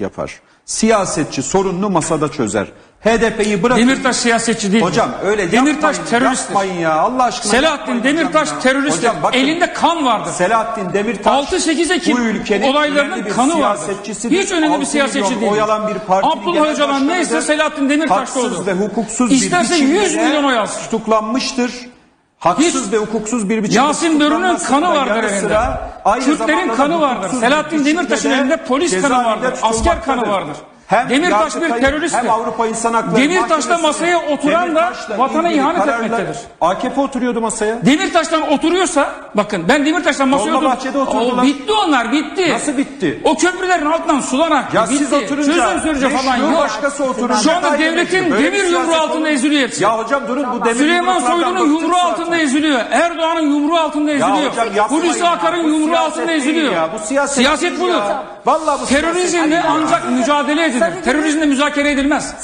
yapar. Siyasetçi sorununu masada çözer. HDP'yi bırakın. Demirtaş siyasetçi değil. Hocam öyle Demirtaş yapmayın, teröristtir. yapmayın ya Allah aşkına. Selahattin Demirtaş. Hocam bakın, Elinde kan vardır. Selahattin Demirtaş 6-8 Ekim bu ülkenin olaylarının bir kanı siyasetçisidir. Hiç önemli bir 6 siyasetçi değil. Oy alan bir partinin Abdullah Öcalan neyse. Selahattin Demirtaş da olur. ve hukuksuz İsterse bir biçimde 100 milyon oy alsın. tutuklanmıştır. Haksız Hiç- ve hukuksuz bir biçimde Yasin Börü'nün kanı vardır elinde. Kürtlerin kanı vardır. Selahattin Demirtaş'ın de elinde polis kanı vardır. Asker kanı vardır. Hem Demirtaş bir teröristtir. Hem Avrupa İnsan Hakları Mahkemesi'nin masaya oturan da vatana ihanet etmektedir. AKP oturuyordu masaya. Demirtaş'tan oturuyorsa bakın ben Demirtaş'tan masaya oturdum. Oturdular. O bitti onlar bitti. Nasıl bitti? O köprülerin altından sular aktı. Ya bitti. siz oturunca Çözüm süreci beş falan yok. başkası oturunca Şu anda devletin demir yumruğu siyaset altında eziliyor hepsi. Ya hocam durun bu demir Süleyman Soylu'nun yumruğu altında eziliyor. Erdoğan'ın yumruğu altında eziliyor. Hulusi. Akar'ın yumruğu siyaset altında eziliyor. ya. Bu siyaset değil budur. Vallahi bu siyaset Terörizmle ancak mücadele edilir. Terörizmle müzakere edilmez.